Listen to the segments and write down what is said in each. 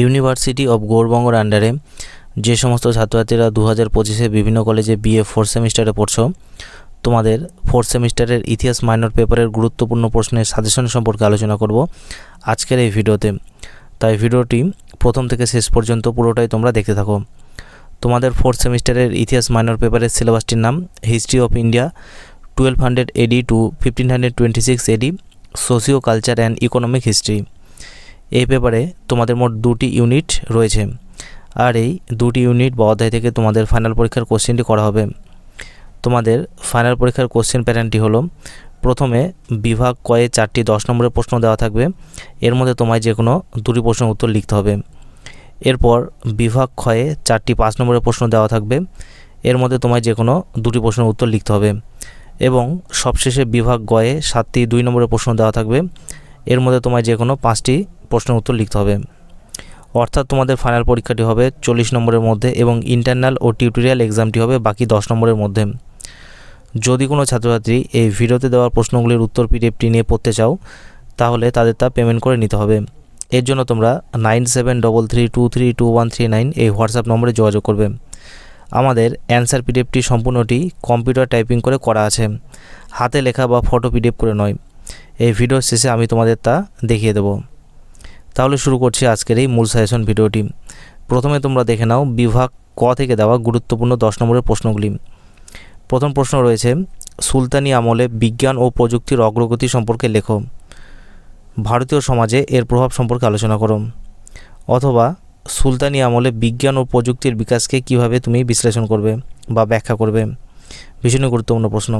University of গৌরবঙ্গর আন্ডারে যে সমস্ত ছাত্রছাত্রীরা দু হাজার পঁচিশে বিভিন্ন কলেজে বিএ ফোর্থ সেমিস্টারে পড়ছো, তোমাদের ফোর্থ সেমিস্টারের ইতিহাস মাইনর পেপারের গুরুত্বপূর্ণ প্রশ্নের সাজেশন সম্পর্কে আলোচনা করব আজকের এই ভিডিওতে। তাই ভিডিওটি প্রথম থেকে শেষ পর্যন্ত পুরোটাই তোমরা দেখতে থাকো। তোমাদের ফোর্থ সেমিস্টারের ইতিহাস মাইনর পেপারের সিলেবাসটির নাম history of India twelve hundred AD to fifteen hundred twenty six AD socio culture and economic history এই পেপারে তোমাদের মোট দুটি ইউনিট রয়েছে। আর এই দুটি ইউনিট বা অধ্যায় থেকে তোমাদের ফাইনাল পরীক্ষার কোশ্চেনটি করা হবে। তোমাদের ফাইনাল পরীক্ষার কোশ্চেন প্যাটার্নটি হলো, প্রথমে বিভাগ কয়ে চারটি দশ নম্বরের প্রশ্ন দেওয়া থাকবে। এর মধ্যে তোমায় যে কোনো দুটি প্রশ্নের উত্তর লিখতে হবে। এরপর বিভাগ ক্ষয়ে চারটি পাঁচ নম্বরের প্রশ্ন দেওয়া থাকবে। এর মধ্যে তোমায় যে কোনো দুটি প্রশ্নের উত্তর লিখতে হবে। এবং সবশেষে বিভাগ গয়ে সাতটি দুই নম্বরের প্রশ্ন দেওয়া থাকবে। এর মধ্যে তোমায় যে কোনো পাঁচটি প্রশ্নের উত্তর লিখতে হবে। অর্থাৎ তোমাদের ফাইনাল পরীক্ষাটি হবে চল্লিশ নম্বরের মধ্যে এবং ইন্টারনাল ও টিউটোরিয়াল এক্সামটি হবে বাকি দশ নম্বরের মধ্যে। যদি কোনো ছাত্রছাত্রী এই ভিডিওতে দেওয়া প্রশ্নগুলির উত্তর পিডিএফটি নিয়ে পড়তে চাও, তাহলে তাদের তা পেমেন্ট করে নিতে হবে। এর জন্য তোমরা nine seven double three two three two one three nine এই হোয়াটসঅ্যাপ নম্বরে যোগাযোগ করবে। আমাদের অ্যান্সার পিডিএফটি সম্পূর্ণটি কম্পিউটার টাইপিং করে করা আছে। হাতে লেখা বা ফটো পিডিএফ করে নয়। এই ভিডিও শেষে আমি তোমাদের তা দেখিয়ে দেবো। তাহলে শুরু করছি আজকের এই মূল সাজেশন ভিডিওটি প্রথমে তোমরা দেখে নাও বিভাগ ক থেকে দেওয়া গুরুত্বপূর্ণ দশ নম্বরের প্রশ্নগুলি। প্রথম প্রশ্ন রয়েছে, সুলতানি আমলে বিজ্ঞান ও প্রযুক্তির অগ্রগতি সম্পর্কে লেখো। ভারতীয় সমাজে এর প্রভাব সম্পর্কে আলোচনা করো। অথবা, সুলতানি আমলে বিজ্ঞান ও প্রযুক্তির বিকাশকে কীভাবে তুমি বিশ্লেষণ করবে বা ব্যাখ্যা করবে? ভীষণই গুরুত্বপূর্ণ প্রশ্ন।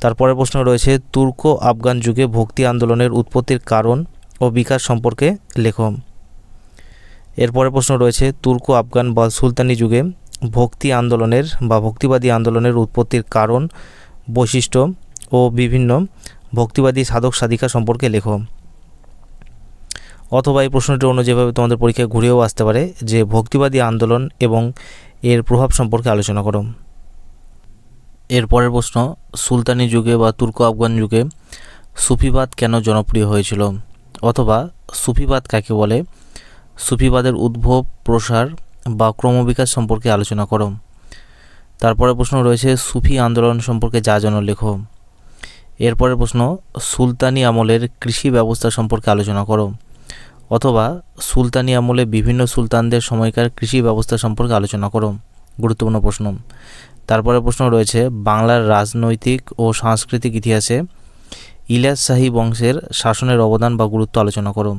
তারপরের প্রশ্ন রয়েছে তুর্ক আফগান যুগে ভক্তি আন্দোলনের উৎপত্তির কারণ ও বিকাশ সম্পর্কে লেখো এরপরের প্রশ্ন রয়েছে তুর্ক আফগান বা সুলতানি যুগে ভক্তি আন্দোলনের বা ভক্তিবাদী আন্দোলনের উৎপত্তির কারণ, বৈশিষ্ট্য ও বিভিন্ন ভক্তিবাদী সাধক সাধিকা সম্পর্কে লেখো অথবা এই প্রশ্নটি অন্য যেভাবে তোমাদের পরীক্ষায় ঘুরেও আসতে পারে, যে ভক্তিবাদী আন্দোলন এবং এর প্রভাব সম্পর্কে আলোচনা করো। এর পরের প্রশ্ন, সুলতানি যুগে বা তুর্ক আফগান যুগে সুফিবাদ কেন জনপ্রিয় হয়েছিল? অথবা সুফিবাদ কাকে বলে? সুফিবাদের উদ্ভব, প্রসার বা ক্রমবিকাশ সম্পর্কে আলোচনা করো। তারপরে প্রশ্ন রয়েছে, সুফি আন্দোলন সম্পর্কে যা জন লেখো। এরপরের প্রশ্ন, সুলতানি আমলের কৃষি ব্যবস্থা সম্পর্কে আলোচনা করো। অথবা সুলতানি আমলে বিভিন্ন সুলতানদের সময়কার কৃষি ব্যবস্থা সম্পর্কে আলোচনা করো। গুরুত্বপূর্ণ প্রশ্ন। তারপরে প্রশ্ন রয়েছে, বাংলার রাজনৈতিক ও সাংস্কৃতিক ইতিহাসে ইলিয়াস শাহী বংশের শাসনের অবদান বা গুরুত্ব আলোচনা করো।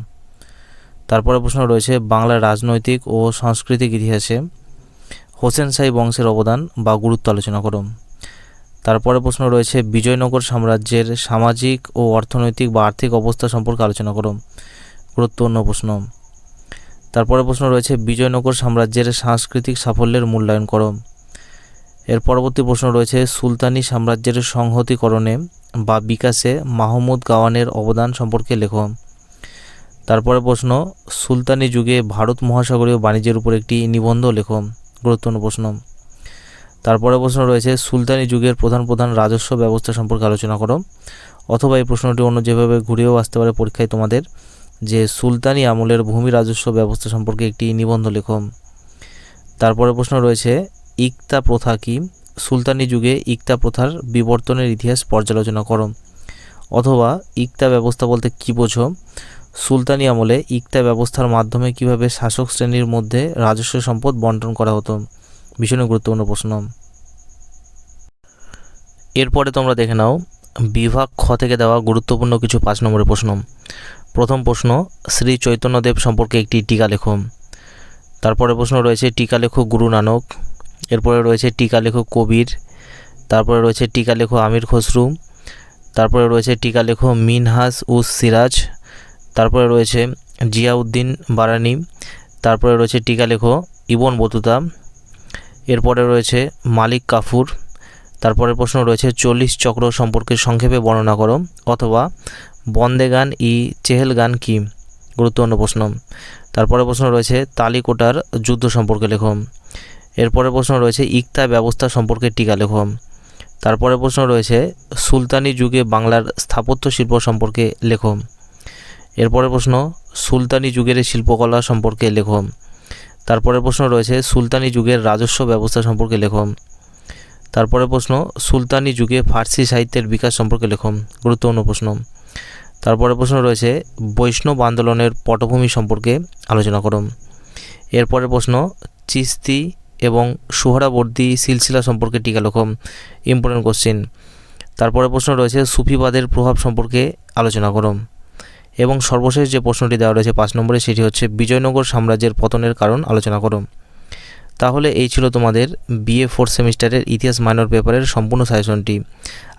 তারপরে প্রশ্ন রয়েছে, বাংলার রাজনৈতিক ও সাংস্কৃতিক ইতিহাসে হোসেন শাহী বংশের অবদান বা গুরুত্ব আলোচনা করো। তারপরে প্রশ্ন রয়েছে, বিজয়নগর সাম্রাজ্যের সামাজিক ও অর্থনৈতিক বা আর্থিক অবস্থা সম্পর্কে আলোচনা করো। গুরুত্বপূর্ণ প্রশ্ন। তারপরে প্রশ্ন রয়েছে, বিজয়নগর সাম্রাজ্যের সাংস্কৃতিক সাফল্যের মূল্যায়ন করো। এর পরবর্তী প্রশ্ন রয়েছে, সুলতানি সাম্রাজ্যের সংহতিকরণে বা বিকাশে মাহমুদ গাওয়ানের অবদান সম্পর্কে লেখো। তারপরে প্রশ্ন, সুলতানি যুগে ভারত মহাসাগরীয় বাণিজ্যের উপর একটি নিবন্ধ লেখো, গুরুত্বপূর্ণ প্রশ্ন। তারপরে প্রশ্ন রয়েছে, সুলতানি যুগের প্রধান প্রধান রাজস্ব ব্যবস্থা সম্পর্কে আলোচনা করো, অথবা এই প্রশ্নটি অন্য যেভাবে ঘুরেও আসতে পারে পরীক্ষায় তোমাদের, যে সুলতানি আমলের ভূমি রাজস্ব ব্যবস্থা সম্পর্কে একটি নিবন্ধ লেখো। তারপরে প্রশ্ন রয়েছে ইকতা প্রথা কি? সুলতানি যুগে ইকতা প্রথার বিবর্তনের ইতিহাস পর্যালোচনা করো। অথবা, ইকতা ব্যবস্থা বলতে কী বোঝো? সুলতানি আমলে ইকতা ব্যবস্থার মাধ্যমে কীভাবে শাসক শ্রেণির মধ্যে রাজস্ব সম্পদ বন্টন করা হতো? ভীষণ গুরুত্বপূর্ণ প্রশ্ন। এরপরে তোমরা দেখে নাও, বিভাগ খ থেকে দেওয়া গুরুত্বপূর্ণ কিছু পাঁচ নম্বরের প্রশ্ন। প্রথম প্রশ্ন, শ্রী চৈতন্যদেব সম্পর্কে একটি টিকা লেখো। তারপরে প্রশ্ন রয়েছে, টিকা লেখো গুরু নানক। এরপরে রয়েছে টিকা লেখো কবির, তারপরে রয়েছে টিকা লেখো আমির খসরু, তারপরে রয়েছে টিকা লেখো মিনহাস উস সিরাজ, তারপরে রয়েছে জিয়াউদ্দিন বারানি, তারপরে রয়েছে টিকা লেখো ইবন বতুতা, এরপরে রয়েছে মালিক কাফুর তারপরে প্রশ্ন রয়েছে চল্লিশ চক্র সম্পর্কে সংক্ষেপে বর্ণনা করো, অথবা বন্দে গান ই চেহেল গান কি? গুরুত্বপূর্ণ প্রশ্ন। তারপরে প্রশ্ন রয়েছে তালিকোটার যুদ্ধ সম্পর্কে লেখো। এরপরে প্রশ্ন রয়েছে, ইকতা ব্যবস্থা সম্পর্কে টিকা লেখো তারপরে প্রশ্ন রয়েছে, সুলতানি যুগে বাংলার স্থাপত্য শিল্প সম্পর্কে লেখো এরপরের প্রশ্ন, সুলতানি যুগের শিল্পকলা সম্পর্কে লেখো তারপরের প্রশ্ন রয়েছে, সুলতানি যুগের রাজস্ব ব্যবস্থা সম্পর্কে লেখো তারপরের প্রশ্ন, সুলতানি যুগে ফার্সি সাহিত্যের বিকাশ সম্পর্কে লেখো গুরুত্বপূর্ণ প্রশ্ন। তারপরের প্রশ্ন রয়েছে, বৈষ্ণব আন্দোলনের পটভূমি সম্পর্কে আলোচনা করো এরপরের প্রশ্ন, চিস্তি এবং সুহরাবর্দী সিলসিলা সম্পর্কে টিকা লেখো ইম্পর্টেন্ট কোশ্চেন তারপরে প্রশ্ন রয়েছে, সুফিবাদের প্রভাব সম্পর্কে আলোচনা করো এবং সর্বশেষ যে প্রশ্নটি দেওয়া রয়েছে পাঁচ নম্বরে, সেটি হচ্ছে, বিজয়নগর সাম্রাজ্যের পতনের কারণ আলোচনা করো তাহলে এই ছিল তোমাদের বিএ ফোর্থ সেমিস্টারের ইতিহাস মাইনর পেপারের সম্পূর্ণ সাজেশনটি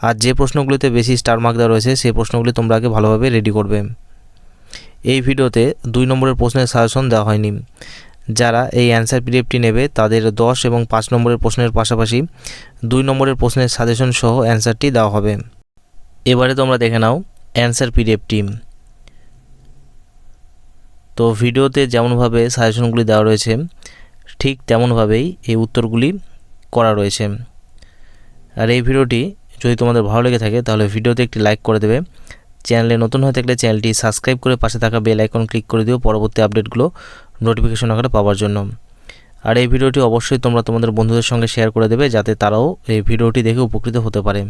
আর যে প্রশ্নগুলিতে বেশি স্টার মার্ক দেওয়া রয়েছে, সেই প্রশ্নগুলি তোমরা আগে ভালোভাবে রেডি করবে। এই ভিডিওতে দুই নম্বরের প্রশ্নের সাজেশন দেওয়া হয়নি। যারা এই অ্যান্সার পিডিএফটি নেবে, তাদের দশ এবং পাঁচ নম্বরের প্রশ্নের পাশাপাশি দুই নম্বরের প্রশ্নের সাজেশন সহ অ্যান্সারটি দেওয়া হবে। এবারে তোমরা দেখে নাও অ্যান্সার পিডিএফটি তো ভিডিওতে যেমনভাবে সাজেশনগুলি দেওয়া রয়েছে, ঠিক তেমনভাবেই এই উত্তরগুলি করা রয়েছে। আর এই ভিডিওটি যদি তোমাদের ভালো লেগে থাকে, তাহলে ভিডিওতে একটি লাইক করে দেবে। চ্যানেলে নতুন হয়ে থাকলে চ্যানেলটি সাবস্ক্রাইব করে পাশে থাকা বেল আইকন ক্লিক করে দিও। পরবর্তী আপডেটগুলো নোটিফিকেশন আকারে পাওয়ার জন্য। আর এই ভিডিওটি অবশ্যই তোমরা তোমাদের বন্ধুদের সঙ্গে শেয়ার করে দেবে যাতে তারাও এই ভিডিওটি দেখে উপকৃত হতে পারে।